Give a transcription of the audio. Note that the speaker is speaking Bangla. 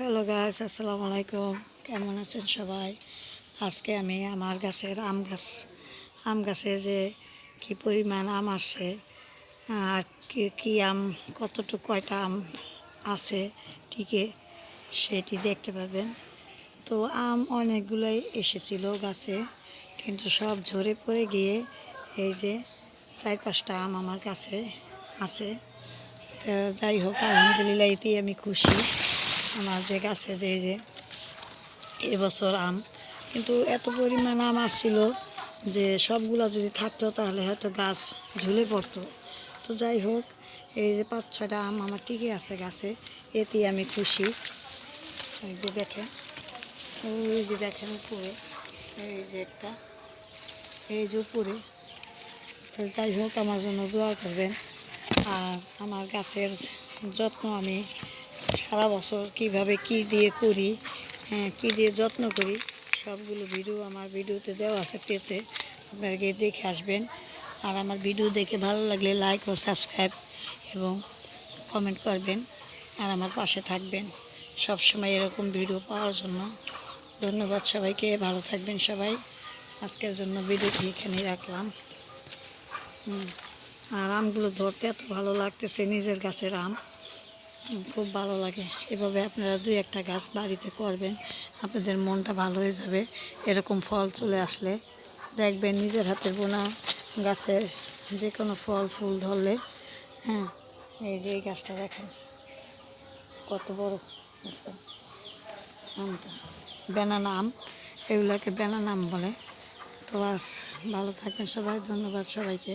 হ্যালো গাছ আসসালামু আলাইকুম কেমন আছেন সবাই? আজকে আমি আমার গাছের আম গাছ, আম গাছে যে কি পরিমাণ আম আসছে আর কি আম, কতটুকু কয়টা আম আছে টিকে সেটি দেখতে পারবেন। তো আম অনেকগুলোই এসেছিল গাছে, কিন্তু সব ঝরে পড়ে গিয়ে এই যে চার পাঁচটা আম আমার কাছে আছে। তো যাই হোক, আলহামদুলিল্লাহ, এতেই আমি খুশি। আমার যে গাছে যে যে এবছর আম, কিন্তু এত পরিমাণ আম আসছিল যে সবগুলো যদি থাকতো তাহলে হয়তো গাছ ঝুলে পড়তো। তো যাই হোক, এই যে পাঁচ ছয়টা আম আমার টিকে আছে গাছে, এতেই আমি খুশি। এই যে দেখেন ওই যে দেখেন উপরে, এই যে একটা, এই যে উপরে। তো যাই হোক, আমার জন্য দোয়া করবেন। আর আমার গাছের যত্ন আমি সারা বছর কীভাবে কি দিয়ে করি হ্যাঁ কী দিয়ে যত্ন করি, সবগুলো ভিডিও আমার ভিডিওতে দেওয়া আছে, পেতে আপনারা গিয়ে দেখে আসবেন। আর আমার ভিডিও দেখে ভালো লাগলে লাইক ও সাবস্ক্রাইব এবং কমেন্ট করবেন আর আমার পাশে থাকবেন। সব সময় এরকম ভিডিও পাওয়ার জন্য ধন্যবাদ সবাইকে, ভালো থাকবেন সবাই। আজকের জন্য ভিডিওটি এখানেই রাখলাম। আর আমগুলো ধরতে এত ভালো লাগতেছে, নিজের গাছের আম। খুব ভালো লাগে। এভাবে আপনারা দুই একটা গাছ বাড়িতে করবেন, আপনাদের মনটা ভালো হয়ে যাবে। এরকম ফল চলে আসলে দেখবেন নিজের হাতের বোনা গাছের যে কোনো ফল, ফুল ধরলে হ্যাঁ এই যে এই গাছটা দেখেন, কত বড় দেখছেন আমটা, বেনানা আম, এগুলোকে বেনানা আম বলে। তো আস ভালো থাকবেন সবাই, ধন্যবাদ সবাইকে।